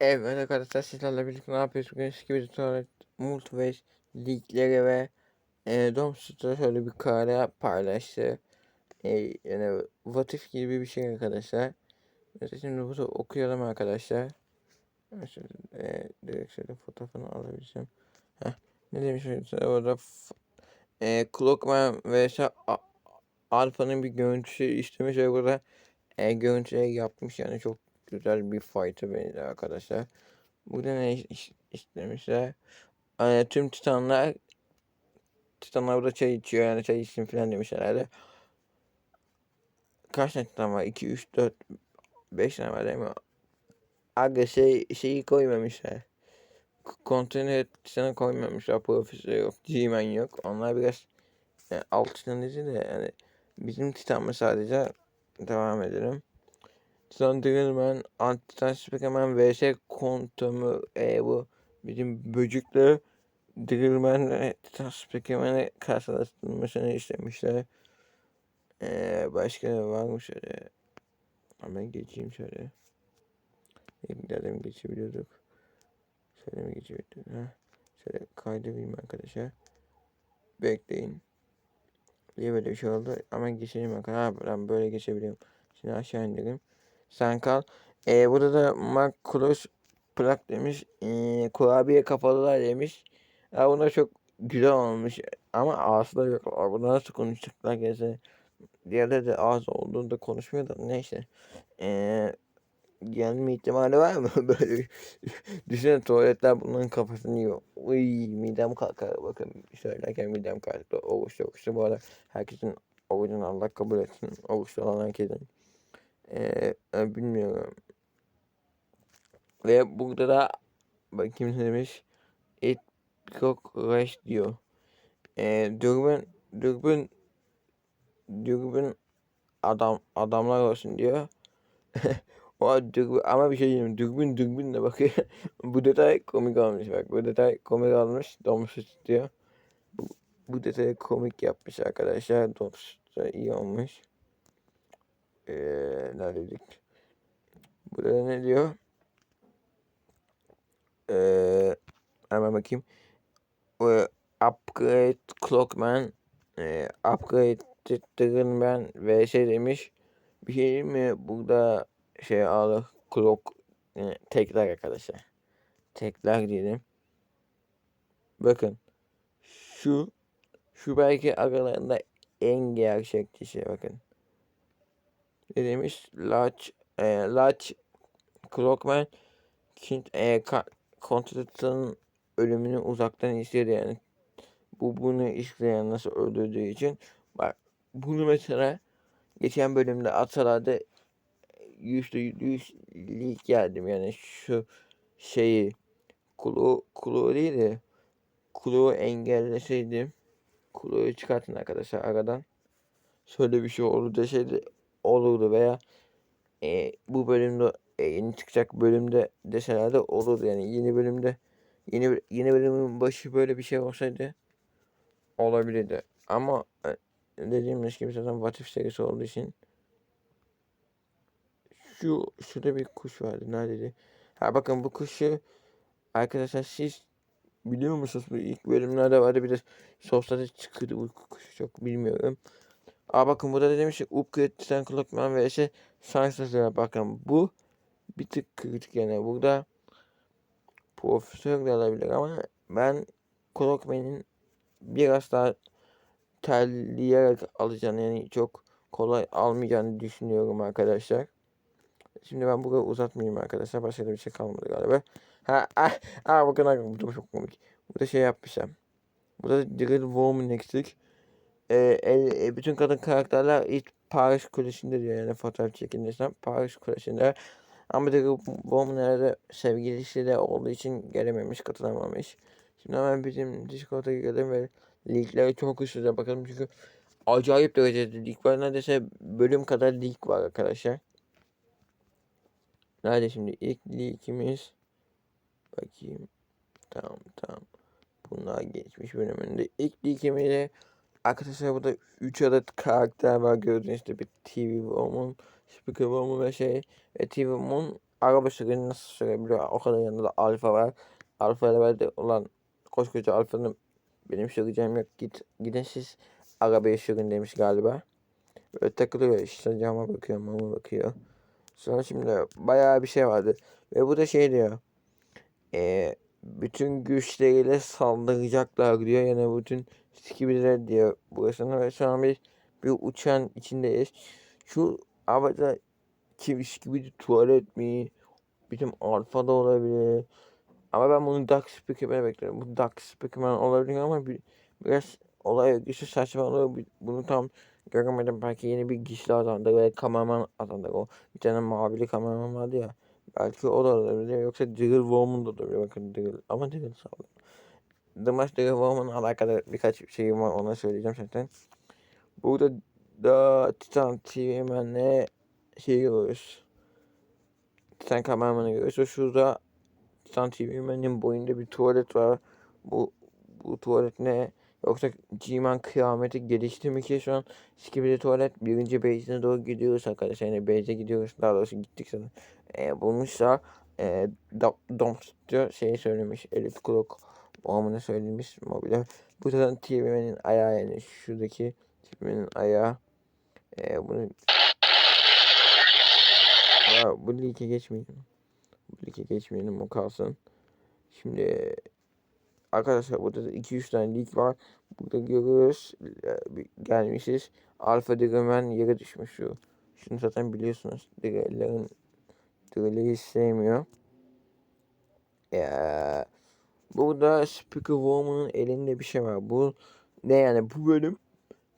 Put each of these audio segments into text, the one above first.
Evet arkadaşlar sizlerle birlikte ne yapıyoruz? Bugün gibi tuvalet, multiverse, leakleri ve e, Domstut'ta şöyle bir kare paylaştı. E, yani what if gibi bir şey arkadaşlar. Mesela şimdi bunu okuyalım arkadaşlar. Mesela, e, direkt şöyle fotoğrafını alabileceğim. Heh, ne demiş mesela orada e, Clockman vs A- Alpha'nın bir görüntüsü istemiş ve burada e, görüntüleri yapmış yani çok güzel bir fight'a benziyor arkadaşlar. Burada ne iş- istemişler? Hani tüm titanlar titanlar burada çay içiyor yani çay içsin falan demiş herhalde. Kaç tane titan var? 2, 3, 4, 5 tane var değil mi? Aga şey, şeyi koymamışlar. Konteyner titanı koymamışlar. Profesör yok. G-Man yok. Onlar biraz yani alt titan de yani bizim titan mı sadece devam edelim. Titan Drillman, Antitan Superman vs Quantum e, bu bizim böcekle Drillman ve Titan Superman'e karşılaştırılmasını istemişler. Ee, başka ne var mı şöyle? Hemen geçeyim şöyle. Mi geçebiliyorduk? Şöyle mi geçebiliyorduk? Ha? Şöyle kaydedeyim arkadaşlar. Bekleyin. Niye böyle bir şey oldu? Hemen geçelim arkadaşlar. Ha, ben böyle geçebiliyorum. Şimdi aşağı indirelim. Sen kal. Ee, burada da Mark Kroos plak demiş. Ee, kurabiye kafalılar demiş. Ya bunlar çok güzel olmuş. Ama ağızları yok. Burada nasıl konuşacaklar gelse. Diğerleri de ağız olduğunda konuşmuyor da neyse. Ee, gelme ihtimali var mı? Böyle düşünün tuvaletler bunların kafasını yiyor. Uy midem kalkar bakın söylerken midem kalktı. Oruçlu oruçlu bu arada herkesin orucunu Allah kabul etsin. Oruçlu olan herkesin. Ee, bilmiyorum. Ve burada da bakayım ne demiş. It çok rush diyor. Ee, dürbün dürbün dürbün adam adamlar olsun diyor. o dürbün, ama bir şey diyeyim. Dürbün dürbün de bakıyor. bu detay komik olmuş bak. Bu detay komik olmuş. Domsuz diyor. Bu, bu detayı komik yapmış arkadaşlar. Domsuz da iyi olmuş. Ee, neredeydik? Burada ne diyor? Ee, hemen bakayım. Ee, upgrade Clockman e, Upgrade Drillman ve şey demiş. Bir şey mi? Burada şey alır. Clock e, tekrar arkadaşlar. Tekrar diyelim. Bakın. Şu şu belki aralarında en gerçekçi şey bakın. Ne demiş? Large e, Large Clockman Kint e, Kontrat'ın ölümünü uzaktan izledi yani. Bu bunu işleyen nasıl öldürdüğü için. Bak bunu mesela geçen bölümde atsalardı yüzde yüz lig geldim yani şu şeyi kulu kulu değil de kulu engelleseydim kuluyu çıkartın arkadaşlar aradan şöyle bir şey olur deseydi olurdu veya e, bu bölümde e, yeni çıkacak bölümde deselerdi olurdu. Yani yeni bölümde yeni yeni bölümün başı böyle bir şey olsaydı olabilirdi. Ama e, dediğimiz gibi zaten What If serisi olduğu için şu şurada bir kuş vardı. Neredeydi ha bakın bu kuşu arkadaşlar siz biliyor musunuz? Bu ilk bölümlerde vardı. Bir de sosyalde çıkıyordu bu kuşu çok bilmiyorum Aa bakın burada da demiş ki Upgrade Titan Clockman ve şey Science bakın bu bir tık kritik yani burada profesör de alabilir ama ben Clockman'in biraz daha terleyerek alacağını yani çok kolay almayacağını düşünüyorum arkadaşlar. Şimdi ben burayı uzatmayayım arkadaşlar. Başka da bir şey kalmadı galiba. Ha, ah, ah bakın bakın bu çok komik. Burada şey yapmışım. Burada Drill Woman eksik. Ee, el, e, bütün kadın karakterler ilk Paris Kulesi'nde diyor yani fotoğraf çekilirsen Paris Kulesi'nde. Ama Woman herhalde sevgilisi de olduğu için gelememiş, katılamamış. Şimdi hemen bizim Discord'a girelim ve linkleri çok hızlıca bakalım çünkü acayip derecede lig var. Neredeyse bölüm kadar lig var arkadaşlar. Nerede şimdi ilk ligimiz? Bakayım. Tamam tamam. Bunlar geçmiş bölümünde. İlk ligimizde arkadaşlar burada 3 adet karakter var gördüğünüz gibi TV Woman, Speaker Woman ve şey ve TV Woman araba süreni nasıl sürebiliyor? O kadar yanında da alfa var. Alfa ile ben de ulan koskoca alfanın benim süreceğim yok. Git gidin siz arabayı sürün demiş galiba. Böyle takılıyor işte cama bakıyor mama bakıyor. Sonra şimdi bayağı bir şey vardı. Ve bu da şey diyor. E, bütün güçleriyle saldıracaklar diyor. Yani bütün skibiler diyor burasını ve şu an biz bir uçağın içindeyiz. Şu arabada kim skibidi tuvalet mi? Bizim alfa da olabilir. Ama ben bunu Dark Speaker'e bekliyorum. Bu Dark Speaker'man olabilir ama bir, biraz olay örgüsü saçma. Bir- Bunu tam göremedim. Belki yeni bir gizli atandı ve kameraman atandı. O bir tane mavili kameraman vardı ya. Belki o da olabilir. Yoksa Diggle Worm'un da olabilir. Bakın Diggle. Ama Diggle sağ olun. The Diggle Worm'un alakalı birkaç şeyim var. Ona söyleyeceğim zaten. Burada da Titan TV'menle şey görüyoruz. Titan kameramanı görüyoruz. Ve şurada Titan TV'menin boyunda bir tuvalet var. Bu bu tuvalet ne? Yoksa G-Man kıyameti gelişti mi ki şu an Skibidi tuvalet birinci base'ine doğru gidiyoruz arkadaşlar. Yani base'e gidiyoruz. Daha doğrusu gittik sana. E, bulmuşsa e, Dumpster şey söylemiş. Elif Kulok Muhammed'e söylemiş mobile. Bu zaten TV'nin ayağı yani şuradaki TV'nin ayağı. E, bunu Aa, bu like geçmeyelim. Bu like geçmeyelim o kalsın. Şimdi arkadaşlar burada da 2-3 tane lig var. Burada görüyoruz. e, Gelmişiz. Alfa Diggerman yere düşmüş şu. Şunu zaten biliyorsunuz. Diggerlerin Diggerleri sevmiyor. Ya, burada Speaker Woman'ın elinde bir şey var. Bu ne yani bu bölüm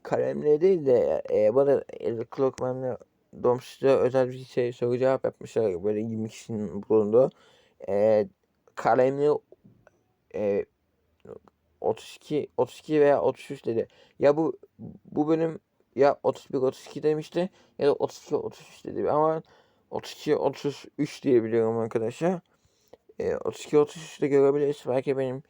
kalemle değil de e, bana Elder Clockman'la Doms'ta özel bir şey soru cevap yapmışlar. Böyle 20 kişinin bulunduğu. E, kalemli e, 32 32 veya 33 dedi. Ya bu bu bölüm ya 31 32 demişti ya da 32 33 dedi. Ama 32 33 diye biliyorum arkadaşlar. E, 32 33 de görebiliriz. Belki benim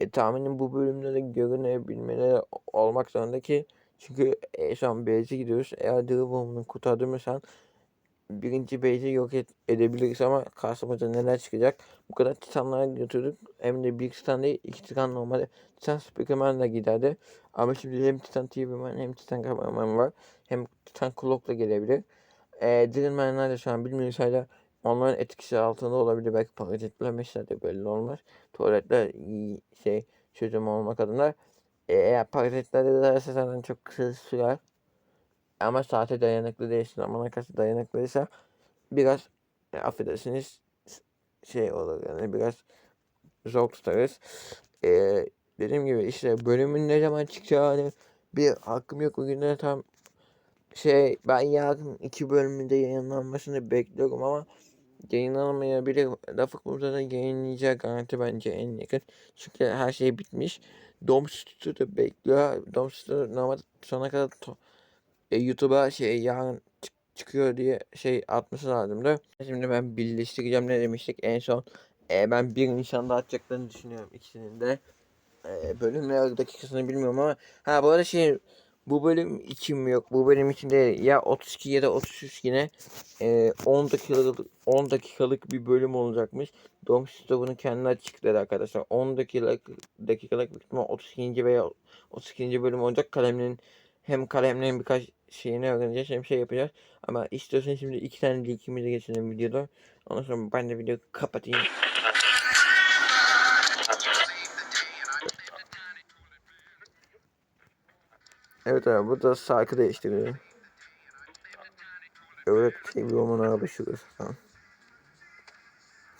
e, tahminim bu bölümde de görünebilmeleri olmak zorunda ki çünkü e, şu an base'e gidiyoruz. Eğer Dribom'unu kurtardırırsan birinci base'i yok et, edebiliriz ama karşımıza neler çıkacak. Bu kadar titanlara götürdük. Hem de bir titan değil iki titan normalde titan Speakerman'la giderdi. Ama şimdi hem titan TV'man hem titan kameraman var. Hem titan Clock'la gelebilir. E, Drillman'lar da şu an bilmiyoruz hala onların etkisi altında olabilir. Belki parazitlemişler de belli olmaz. Tuvaletler iyi şey çözüm olmak adına. E, eğer parazitlerde de zaten çok kısa sürer. Ama saate dayanıklı değilse, zamana karşı dayanıklıysa biraz e, affedersiniz şey olur yani biraz zor tutarız. E, dediğim gibi işte bölümün ne zaman çıkacağını bir hakkım yok. Bugün de tam şey ben yarın iki bölümünde yayınlanmasını bekliyorum ama yayınlanmayabilir. Rafık burada da yayınlayacak garanti bence en yakın. Çünkü her şey bitmiş. Dom da bekliyor. Dom Stüdyo normalde sona kadar e, YouTube'a şey yarın çık- çıkıyor diye şey atması lazımdı. Şimdi ben birleştireceğim ne demiştik en son. E, ben bir Nisan'da atacaklarını düşünüyorum ikisinin de. E, bölümler dakikasını bilmiyorum ama ha bu arada şey bu bölüm için yok bu bölüm için de ya 32 ya da 33 yine e, 10 dakikalık 10 dakikalık bir bölüm olacakmış. Dom bunu kendi açıkladı arkadaşlar. 10 dakikalık dakikalık ihtimal 32. veya 32. bölüm olacak. Kalemlerin hem kalemlerin birkaç şeyini öğreneceğiz hem şey yapacağız. Ama istiyorsan şimdi iki tane linkimize geçelim videoda. Ondan sonra ben de videoyu kapatayım. Evet abi burada şarkı değiştiriyor. Bir roman abi şurası falan.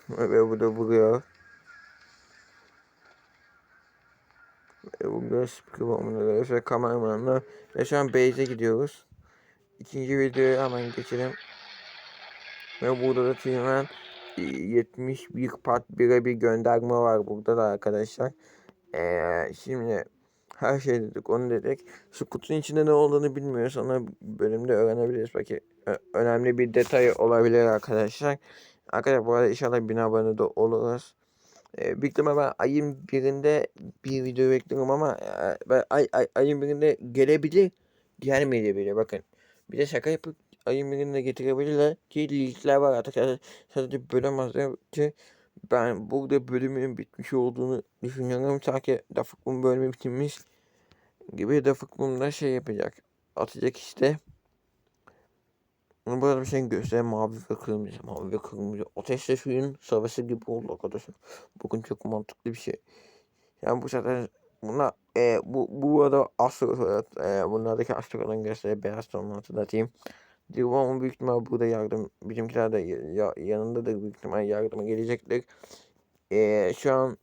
Ve bu da vuruyor. Ve burada speaker romanı ve kameramanla ve şu an base'e gidiyoruz. İkinci videoya hemen geçelim. Ve burada da tamamen 71 part 1'e bir gönderme var burada da arkadaşlar. Ee, şimdi her şey dedik onu dedik. Şu kutunun içinde ne olduğunu bilmiyoruz. Onu bölümde öğrenebiliriz. Belki önemli bir detay olabilir arkadaşlar. Arkadaşlar bu arada inşallah bin abone de oluruz. Ee, büyük ihtimalle ben ayın birinde bir video bekliyorum ama e, ben ay, ay, ayın birinde gelebilir gelmeyebilir bakın. Bir de şaka yapıp ayın birinde getirebilirler ki linkler var artık sadece, bölüm hazırlayınca ben burada bölümün bitmiş olduğunu düşünüyorum. Sanki Dafukun bölümü bitirmiş gibi Dafukun da şey yapacak. Atacak işte. Bunu burada bir şey göster mavi ve kırmızı. Mavi ve kırmızı. Ateşle suyun savaşı gibi oldu arkadaşlar. Bugün çok mantıklı bir şey. Yani bu sefer buna e, bu bu arada astro e, bunlardaki astroların gösteri beyaz tonunu hatırlatayım. Divon büyük ihtimal burada yardım bizimkiler de ya, yanında da büyük ihtimal yardıma gelecektir. E, şu an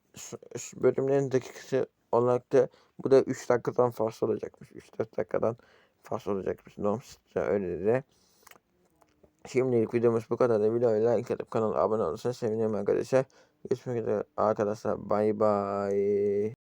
bölümlerin dakikası olarak da bu da 3 dakikadan fazla olacakmış. 3-4 dakikadan fazla olacakmış. Doms'ta öyle de. Şimdilik videomuz bu kadar da videoyu like atıp kanala abone olursanız sevinirim arkadaşlar. Görüşmek üzere arkadaşlar. Bay bay.